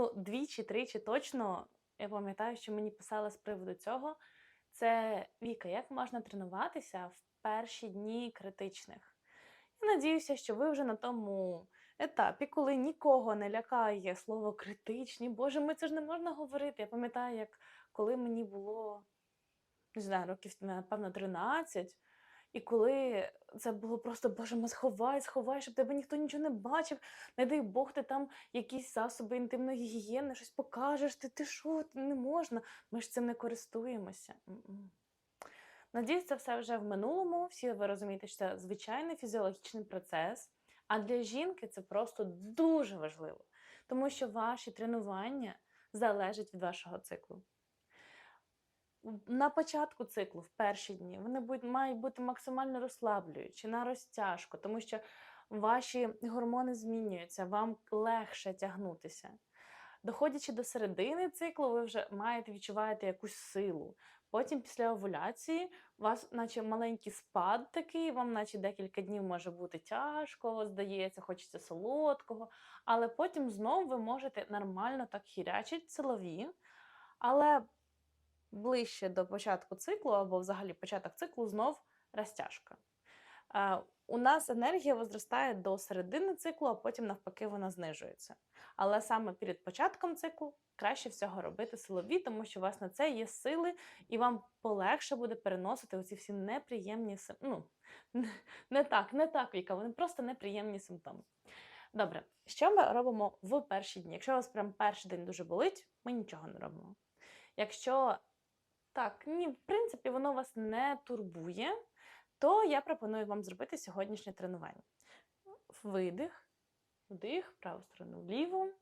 Ну, двічі, тричі точно я пам'ятаю, що мені писали з приводу цього. Це Віка, як можна тренуватися в перші дні критичних? Я надіюся, що ви вже на тому етапі, коли нікого не лякає слово критичні. Боже, ми це ж не можна говорити. Я пам'ятаю, як коли мені було не знаю, років, напевно, 13, і коли це було просто, Боже, ми сховай, сховай, щоб тебе ніхто нічого не бачив. Не дай Бог, ти там якісь засоби інтимної гігієни, щось покажеш. Ти ти що, не можна. Ми ж цим не користуємося. Надіюсь, це все вже в минулому. Всі ви розумієте, що це звичайний фізіологічний процес. А для жінки це просто дуже важливо, тому що ваші тренування залежать від вашого циклу. На початку циклу, в перші дні, вони будуть, мають бути максимально розслаблюючі, на розтяжку, тому що ваші гормони змінюються, вам легше тягнутися. Доходячи до середини циклу, ви вже маєте відчуваєте якусь силу. Потім, після овуляції, у вас, наче маленький спад такий, вам, наче декілька днів може бути тяжко, здається, хочеться солодкого. Але потім знову ви можете нормально так хірячить силові. Але ближче до початку циклу, або взагалі початок циклу, знов розтяжка. Е, У нас енергія возростає до середини циклу, а потім навпаки вона знижується. Але саме перед початком циклу краще всього робити силові, тому що у вас на це є сили, і вам полегше буде переносити оці всі неприємні сим- ну, не так, не так, Віка, вони просто неприємні симптоми. Добре, що ми робимо в перші дні? Якщо у вас прям перший день дуже болить, ми нічого не робимо. Якщо так, ні, в принципі, воно вас не турбує, то я пропоную вам зробити сьогоднішнє тренування. Видих, вдих, праву сторону вліво,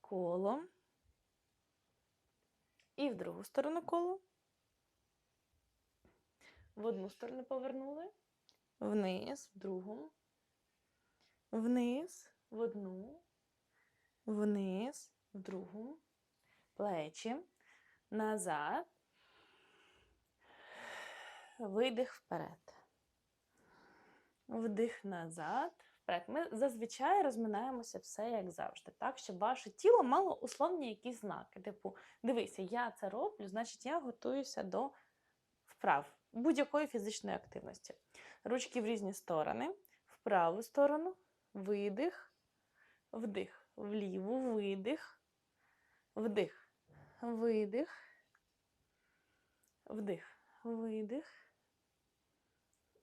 коло. І в другу сторону коло. В одну сторону повернули, вниз, в другу, вниз, в одну, вниз, в другу, плечі, назад, видих вперед. Вдих назад, вперед. Ми зазвичай розминаємося все як завжди, так, щоб ваше тіло мало условні якісь знаки. Типу, дивися, я це роблю, значить я готуюся до вправ будь-якої фізичної активності. Ручки в різні сторони, в праву сторону, видих, вдих, вліву, видих, вдих, видих, вдих, видих,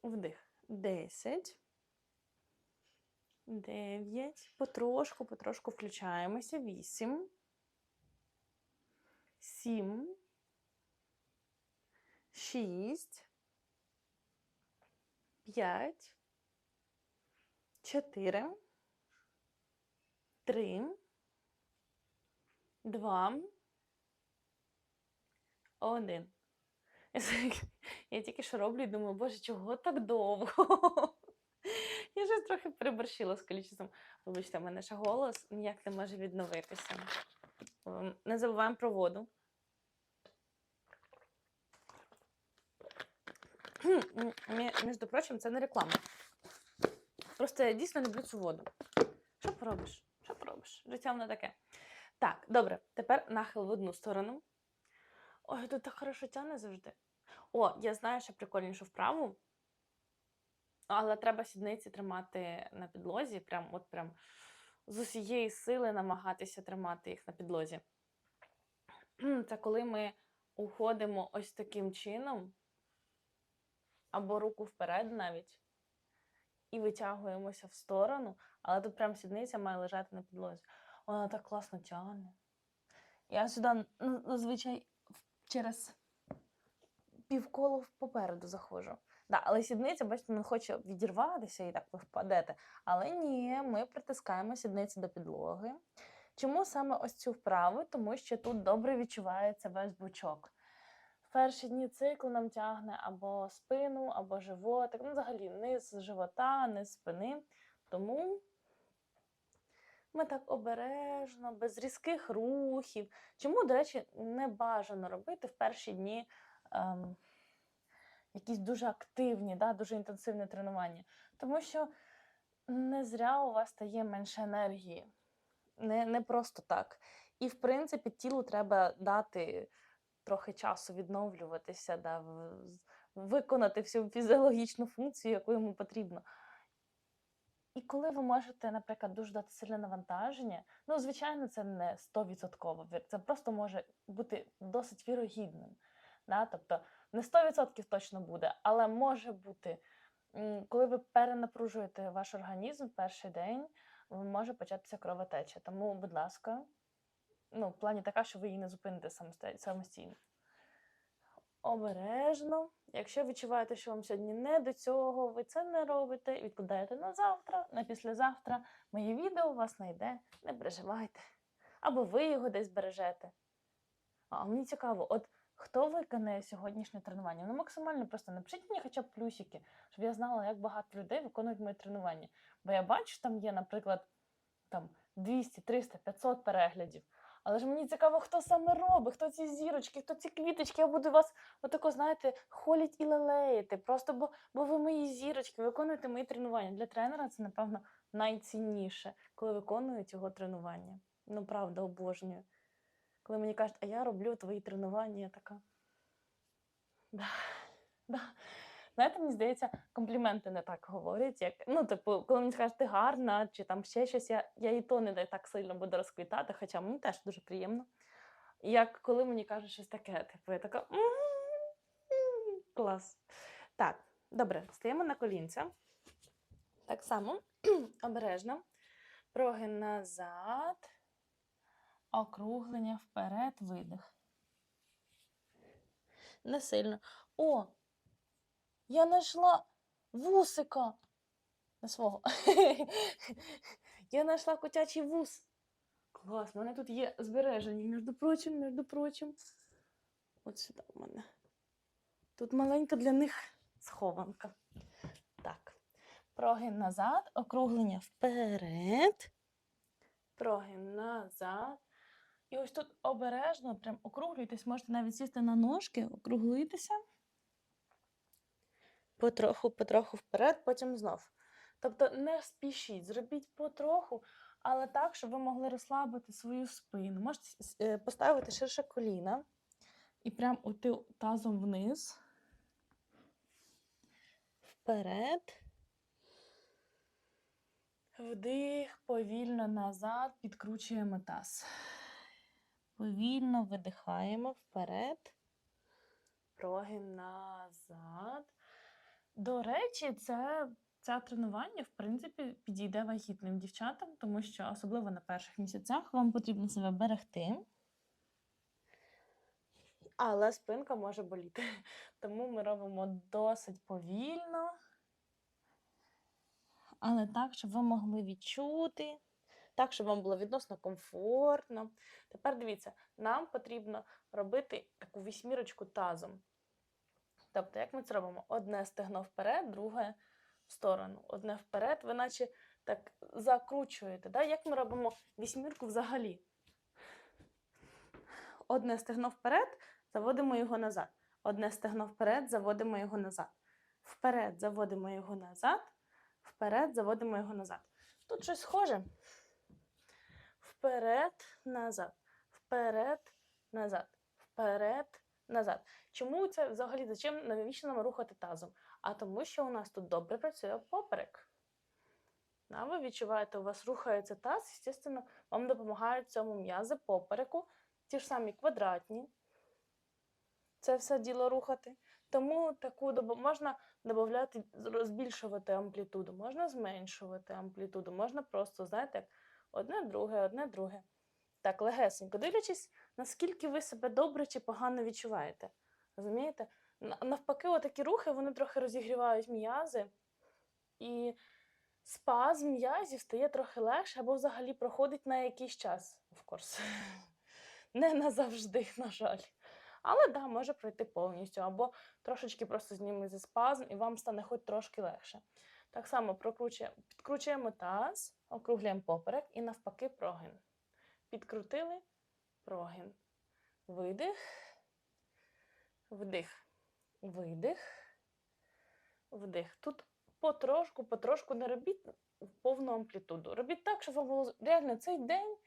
вдих. Десять. Дев'ять. Потрошку, потрошку включаємося. Вісім. Сім. Шість. П'ять. Чотири. Три. Два. Один. Я тільки що роблю і думаю, боже, чого так довго? Я щось трохи приборщила з кількістю. Вибачте, в мене ще голос ніяк не може відновитися. Ем, Не забуваємо про воду. Між прочим, це не реклама. Просто я дійсно люблю цю воду. Що поробиш? Що поробиш? Життя воно таке. Так, добре, тепер нахил в одну сторону. Ой, тут так хорошо тягне завжди. О, я знаю, що прикольнішу вправу. Але треба сідниці тримати на підлозі, прям, от прям з усієї сили намагатися тримати їх на підлозі. Це коли ми уходимо ось таким чином, або руку вперед навіть, і витягуємося в сторону, але тут прям сідниця має лежати на підлозі. Вона так класно тягне. Я сюди ну, зазвичай через півколо попереду заходжу. Да, але сідниця, бачите, не хоче відірватися і так ви впадете. Але ні, ми притискаємо сідниці до підлоги. Чому саме ось цю вправу? Тому що тут добре відчувається весь бочок. В перші дні циклу нам тягне або спину, або животик, ну, взагалі низ живота, низ спини. Тому ми так обережно, без різких рухів. Чому, до речі, не бажано робити в перші дні ем, якісь дуже активні, да, дуже інтенсивні тренування? Тому що не зря у вас стає менше енергії. не, не просто так. І, в принципі, тілу треба дати трохи часу відновлюватися, да, виконати всю фізіологічну функцію, яку йому потрібно. І коли ви можете, наприклад, дуже дати сильне навантаження, ну, звичайно, це не 100%, це просто може бути досить вірогідним. Да? Тобто не 100% точно буде, але може бути, коли ви перенапружуєте ваш організм в перший день, може початися кровотеча. Тому, будь ласка, ну, в плані така, що ви її не зупините самостійно. Обережно. Якщо відчуваєте, що вам сьогодні не до цього, ви це не робите, відкладаєте на завтра, на післязавтра. Моє відео вас знайде, не переживайте. Або ви його десь бережете. А мені цікаво, от хто виконає сьогоднішнє тренування? Ну, максимально просто напишіть мені хоча б плюсики, щоб я знала, як багато людей виконують моє тренування. Бо я бачу, там є, наприклад, там 200, 300, 500 переглядів. Але ж мені цікаво, хто саме робить, хто ці зірочки, хто ці квіточки. Я буду вас отако, знаєте, холіть і лелеяти. Просто бо, бо ви мої зірочки, виконуєте мої тренування. Для тренера це, напевно, найцінніше, коли виконують його тренування. Ну, правда, обожнюю. Коли мені кажуть, а я роблю твої тренування, я така. Да, да. Знаєте, мені здається, компліменти не так говорять, як ну, типу, коли мені скажуть, ти гарна, чи там ще щось, я, я і то не так сильно буду розквітати, хоча мені теж дуже приємно. Як коли мені кажуть щось таке, типу, я така клас. Так, добре, стаємо на колінця. Так само обережно. Прогин назад, округлення вперед, видих. Не сильно. О, я знайшла вусика. Не свого. я знайшла котячий вус. Клас, в мене тут є збережені, між прочим, між прочим. От сюди в мене. Тут маленька для них схованка. Так. Прогин назад, округлення вперед. Прогин назад. І ось тут обережно, прям округлюйтесь, можете навіть сісти на ножки, округлитися потроху, потроху вперед, потім знов. Тобто не спішіть, зробіть потроху, але так, щоб ви могли розслабити свою спину. Можете е, поставити ширше коліна і прям уйти тазом вниз. Вперед. Вдих, повільно назад, підкручуємо таз. Повільно видихаємо вперед. Прогин назад. До речі, це, це тренування, в принципі, підійде вагітним дівчатам, тому що особливо на перших місяцях вам потрібно себе берегти. Але спинка може боліти. Тому ми робимо досить повільно. Але так, щоб ви могли відчути, так, щоб вам було відносно комфортно. Тепер дивіться, нам потрібно робити таку вісьмірочку тазом. Тобто, як ми це робимо? Одне стегно вперед, друге в сторону. Одне вперед, ви наче так закручуєте. Да? Як ми робимо вісьмірку взагалі? Одне стегно вперед, заводимо його назад. Одне стегно вперед, заводимо його назад. Вперед заводимо його назад. Вперед заводимо його назад. Тут щось схоже. Вперед, назад. Вперед, назад. Вперед, назад. Чому це взагалі? Зачем навіщо нам рухати тазом? А тому, що у нас тут добре працює поперек. Да, ви відчуваєте, у вас рухається таз, звісно, вам допомагають цьому м'язи попереку, ті ж самі квадратні. Це все діло рухати. Тому таку добу можна додати, збільшувати амплітуду, можна зменшувати амплітуду, можна просто, знаєте, як одне друге, одне друге. Так, легесенько, дивлячись, наскільки ви себе добре чи погано відчуваєте. Розумієте? Навпаки, отакі рухи вони трохи розігрівають м'язи, і спазм м'язів стає трохи легше або взагалі проходить на якийсь час, of course. Не назавжди, на жаль. Але да, може пройти повністю, або трошечки просто зніметься спазм, і вам стане хоч трошки легше. Так само прокручуємо, підкручуємо таз, округлюємо поперек і навпаки прогин. Підкрутили прогин. Видих, вдих, видих, вдих. Тут потрошку, потрошку не робіть в повну амплітуду. Робіть так, щоб вам було реально цей день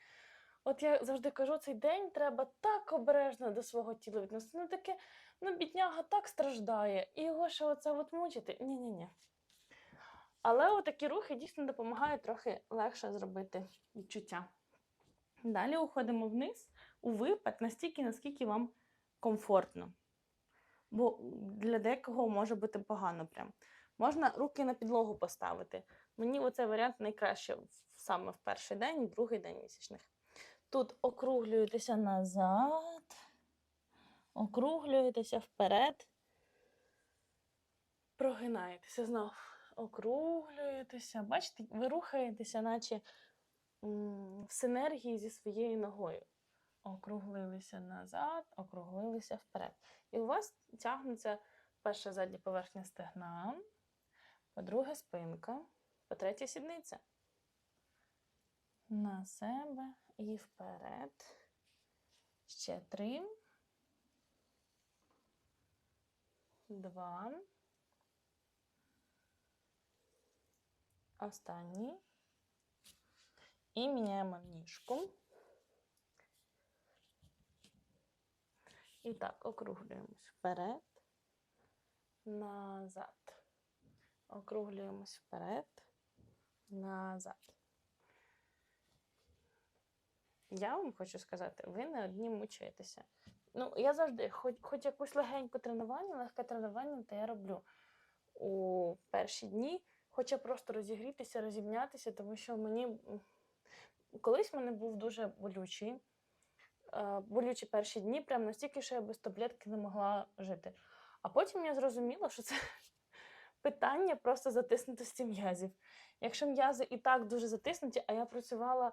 От я завжди кажу, цей день треба так обережно до свого тіла відносити. Ну таке, ну бідняга так страждає, і його ще оце от мучити. Ні-ні-ні. Але отакі рухи дійсно допомагають трохи легше зробити відчуття. Далі уходимо вниз у випад настільки, наскільки вам комфортно. Бо для декого може бути погано прям. Можна руки на підлогу поставити. Мені оцей варіант найкраще саме в перший день, другий день місячних. Тут округлюєтеся назад, округлюєтеся вперед, прогинаєтеся знов, округлюєтеся. Бачите, ви рухаєтеся, наче в синергії зі своєю ногою. Округлилися назад, округлилися вперед. І у вас тягнеться перша задня поверхня стегна, по-друге, спинка, по-третє, сідниця. На себе і вперед. Ще три. Два. Останній. І міняємо ніжку. І так, округлюємось вперед, назад. Округлюємось вперед, назад. Я вам хочу сказати, ви не одні мучаєтеся. Ну, я завжди, хоч, хоч якусь легеньку тренування, легке тренування, то я роблю у перші дні, хоча просто розігрітися, розімнятися, тому що мені колись в мене був дуже болючий. Е, Болючі перші дні, прям настільки, що я без таблетки не могла жити. А потім я зрозуміла, що це питання просто затиснутості м'язів. Якщо м'язи і так дуже затиснуті, а я працювала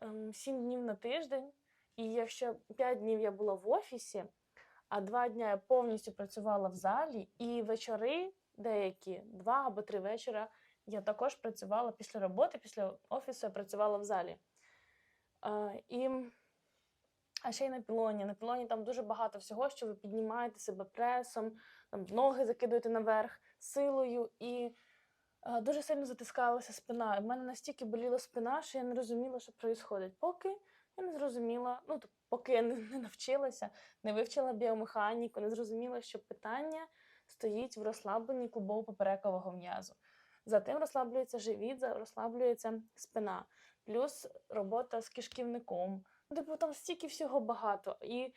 ем, 7 днів на тиждень, і якщо 5 днів я була в офісі, а 2 дні я повністю працювала в залі, і вечори деякі, 2 або 3 вечора, я також працювала після роботи, після офісу я працювала в залі. Е, і, а ще й на пілоні. На пілоні там дуже багато всього, що ви піднімаєте себе пресом, там, ноги закидуєте наверх силою, і е, дуже сильно затискалася спина. В мене настільки боліла спина, що я не розуміла, що відбувається. Поки я не зрозуміла, ну тобто, поки я не, навчилася, не вивчила біомеханіку, не зрозуміла, що питання стоїть в розслабленні клубово-поперекового м'язу. Затим розслаблюється живіт, розслаблюється спина, плюс робота з кишківником. Ну, типу, там стільки всього багато. І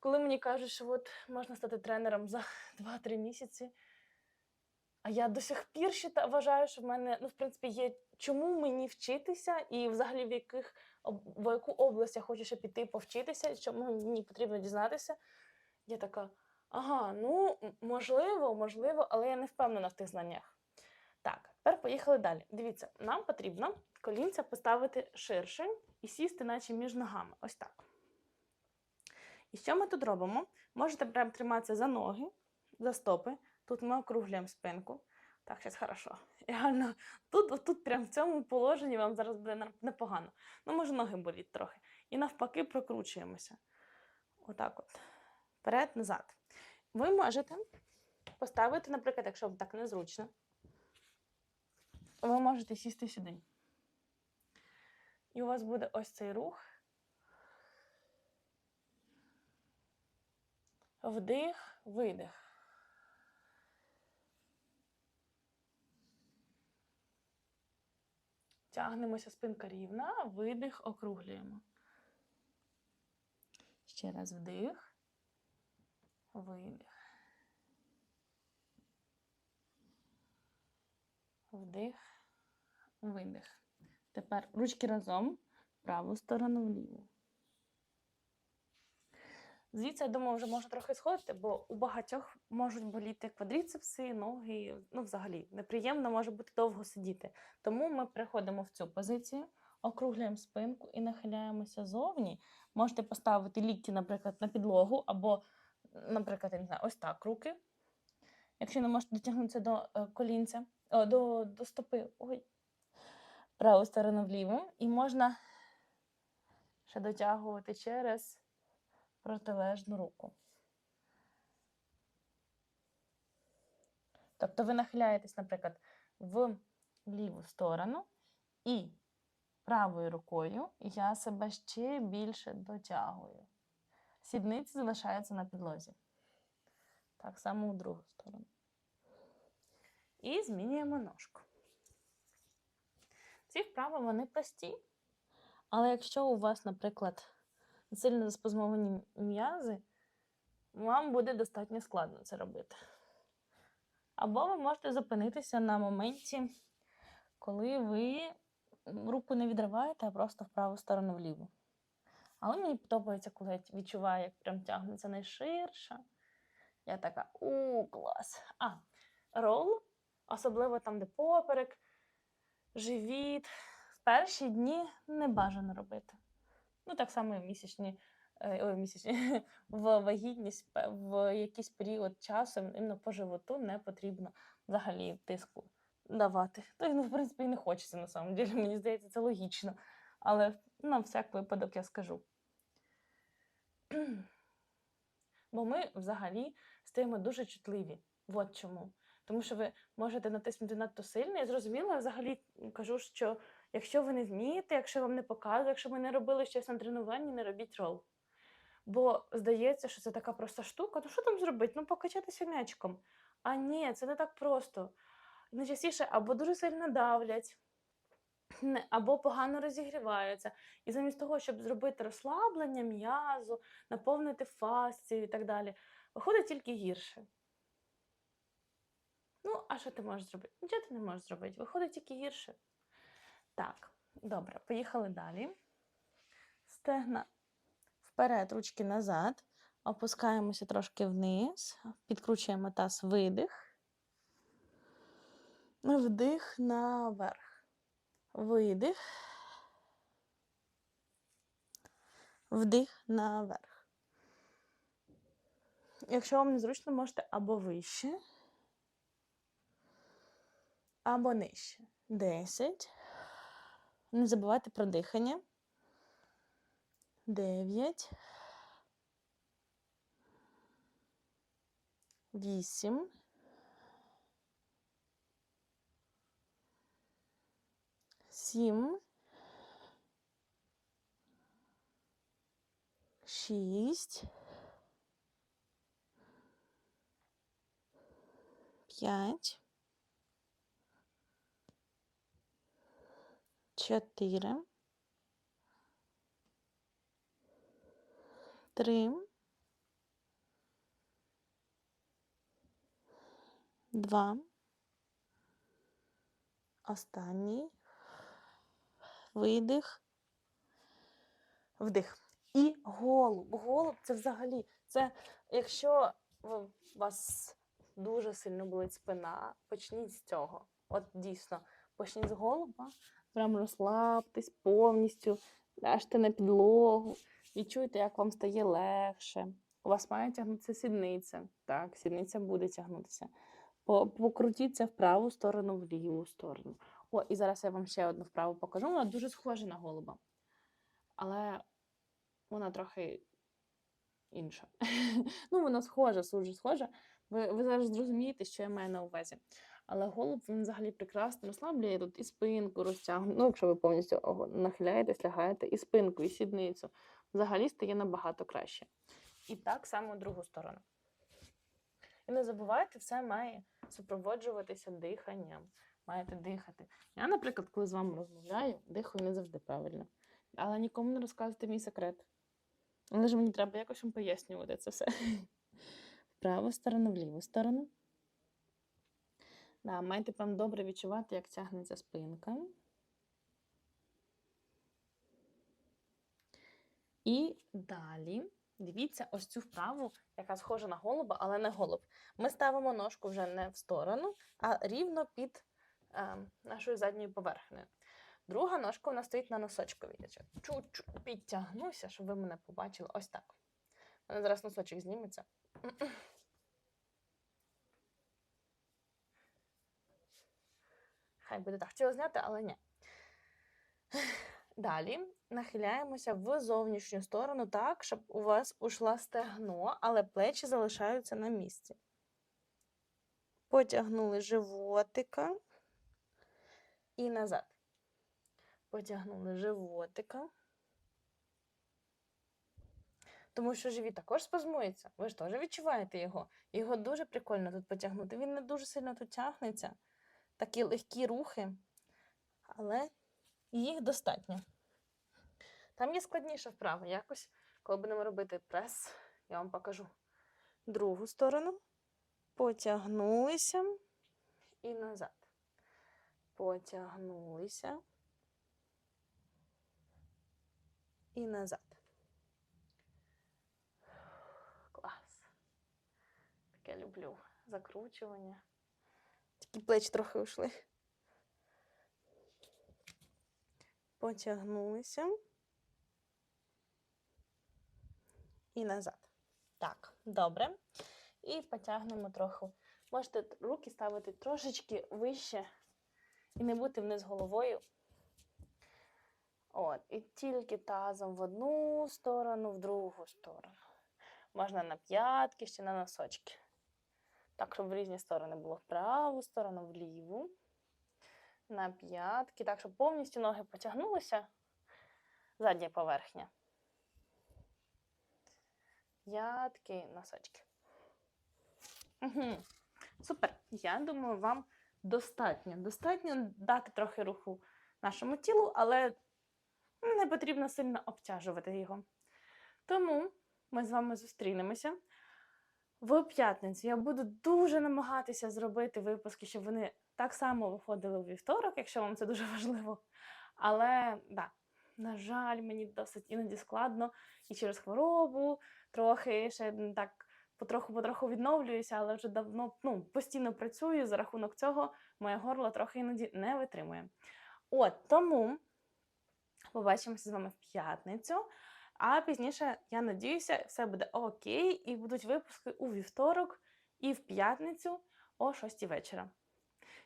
коли мені кажуть, що от можна стати тренером за 2-3 місяці, а я до сих пір щита- вважаю, що в мене, ну, в принципі, є чому мені вчитися, і взагалі в яких в яку область я хочу ще піти повчитися, чому мені потрібно дізнатися. Я така, ага, ну можливо, можливо, але я не впевнена в тих знаннях. Так, тепер поїхали далі. Дивіться, нам потрібно колінця поставити ширше і сісти, наче між ногами. Ось так. І що ми тут робимо? Можете прям триматися за ноги, за стопи. Тут ми округлюємо спинку. Так, зараз хорошо. Реально, тут, тут прям в цьому положенні вам зараз буде непогано. Ну, може, ноги боліть трохи. І навпаки прокручуємося. Отак от. Вперед, назад. Ви можете поставити, наприклад, якщо вам так незручно, ви можете сісти сюди. І у вас буде ось цей рух. Вдих, видих. Тягнемося спинка рівна, видих, округлюємо. Ще раз вдих, видих. Вдих, видих. Тепер ручки разом, праву сторону вліву. Звідси, я думаю, вже можна трохи сходити, бо у багатьох можуть боліти квадріцепси, ноги. Ну, взагалі, неприємно може бути довго сидіти. Тому ми переходимо в цю позицію, округлюємо спинку і нахиляємося зовні. Можете поставити лікті, наприклад, на підлогу, або, наприклад, я не знаю, ось так руки. Якщо не можете дотягнутися до е, колінця, до, до стопи, ой, праву сторону вліву. І можна ще дотягувати через протилежну руку. Тобто ви нахиляєтесь, наприклад, в ліву сторону і правою рукою я себе ще більше дотягую. Сідниці залишаються на підлозі. Так само в другу сторону. І змінюємо ножку. Ці вправи вони прості. Але якщо у вас, наприклад, сильно заспазмовані м'язи, вам буде достатньо складно це робити. Або ви можете зупинитися на моменті, коли ви руку не відриваєте, а просто в праву сторону вліву. Але мені подобається, коли я відчуваю, як прям тягнеться найширше. Я така, у, клас. А, рол, особливо там, де поперек, живіт. В перші дні не бажано робити. Ну, так само і в місячні, е, ой, місячні, в вагітність, в якийсь період часу іменно по животу не потрібно взагалі тиску давати. То ну, в принципі, і не хочеться на самом деле. Мені здається, це логічно. Але на всяк випадок я скажу. Бо ми взагалі стаємо дуже чутливі. От чому. Тому що ви можете натиснути надто сильно. Я зрозуміла, взагалі кажу, що якщо ви не вмієте, якщо вам не показують, якщо ви не робили щось на тренуванні, не робіть рол. Бо здається, що це така проста штука. Ну що там зробити? Ну покачатися м'ячиком. А ні, це не так просто. Найчастіше або дуже сильно давлять, або погано розігріваються. І замість того, щоб зробити розслаблення м'язу, наповнити фасцію і так далі, виходить тільки гірше. Ну, а що ти можеш зробити? Нічого ти не можеш зробити, виходить тільки гірше. Так, добре, поїхали далі. Стегна вперед, ручки назад. Опускаємося трошки вниз, підкручуємо таз видих. Вдих наверх. Видих. Вдих наверх. Якщо вам незручно, можете або вище, або нижче. 10. Не забувайте про дихання. 9. 8. Сім. Шість. П'ять. Чотири. Три. Два. Останній. Видих. Вдих. І голуб. Голуб це взагалі. Це якщо у вас дуже сильно болить спина, почніть з цього. От дійсно, почніть з голуба, прям розслабтесь повністю, ляжте на підлогу, відчуйте, як вам стає легше. У вас має тягнутися сідниця. Так, сідниця буде тягнутися. Покрутіться в праву сторону, в ліву сторону. О, і зараз я вам ще одну вправу покажу. Вона дуже схожа на голуба. Але вона трохи інша. ну, вона схожа, дуже схожа. Ви, ви зараз зрозумієте, що я маю на увазі. Але голуб він взагалі прекрасно розслаблює тут і спинку розтягнує. Ну, якщо ви повністю нахиляєтесь, лягаєте, і спинку, і сідницю. Взагалі стає набагато краще. І так само другу сторону. І не забувайте, все має супроводжуватися диханням. Маєте дихати. Я, наприклад, коли з вами розмовляю, дихаю не завжди правильно. Але нікому не розказуйте мій секрет. Але ж мені треба якось вам пояснювати це все. Праву сторону, в ліву сторону. Да, маєте прям добре відчувати, як тягнеться спинка. І далі дивіться ось цю вправу, яка схожа на голуба, але не голуб. Ми ставимо ножку вже не в сторону, а рівно під е, нашою задньою поверхнею. Друга ножка у нас стоїть на ще чуть-чуть підтягнуся, щоб ви мене побачили. Ось так. У мене зараз носочок зніметься. Хай буде так. Хотіла зняти, але ні. Далі нахиляємося в зовнішню сторону так, щоб у вас ушла стегно, але плечі залишаються на місці. Потягнули животика і назад. Потягнули животика. Тому що живіт також спазмується. Ви ж теж відчуваєте його. Його дуже прикольно тут потягнути. Він не дуже сильно тут тягнеться. Такі легкі рухи, але їх достатньо. Там є складніша вправа. Якось, коли будемо робити прес, я вам покажу другу сторону. Потягнулися і назад. Потягнулися і назад. Клас. Таке люблю. Закручування. Плечі трохи ушли. Потягнулися. І назад. Так, добре. І потягнемо трохи. Можете руки ставити трошечки вище і не бути вниз головою. От, і тільки тазом в одну сторону, в другу сторону. Можна на п'ятки, ще на носочки. Так, щоб в різні сторони було в праву сторону, в ліву. На п'ятки. Так, щоб повністю ноги потягнулися. Задня поверхня. П'ятки, носочки. Угу. Супер. Я думаю, вам достатньо. Достатньо дати трохи руху нашому тілу, але не потрібно сильно обтяжувати його. Тому ми з вами зустрінемося. В п'ятницю я буду дуже намагатися зробити випуски, щоб вони так само виходили у вівторок, якщо вам це дуже важливо. Але да, на жаль, мені досить іноді складно і через хворобу, трохи ще так потроху-потроху відновлююся, але вже давно ну, постійно працюю. За рахунок цього моє горло трохи іноді не витримує. От тому побачимося з вами в п'ятницю. А пізніше, я надіюся, все буде окей, і будуть випуски у вівторок і в п'ятницю о 6 вечора.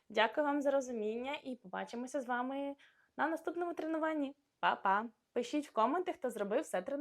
Дякую вам за розуміння і побачимося з вами на наступному тренуванні. Па-па! Пишіть в коменти, хто зробив все тренування.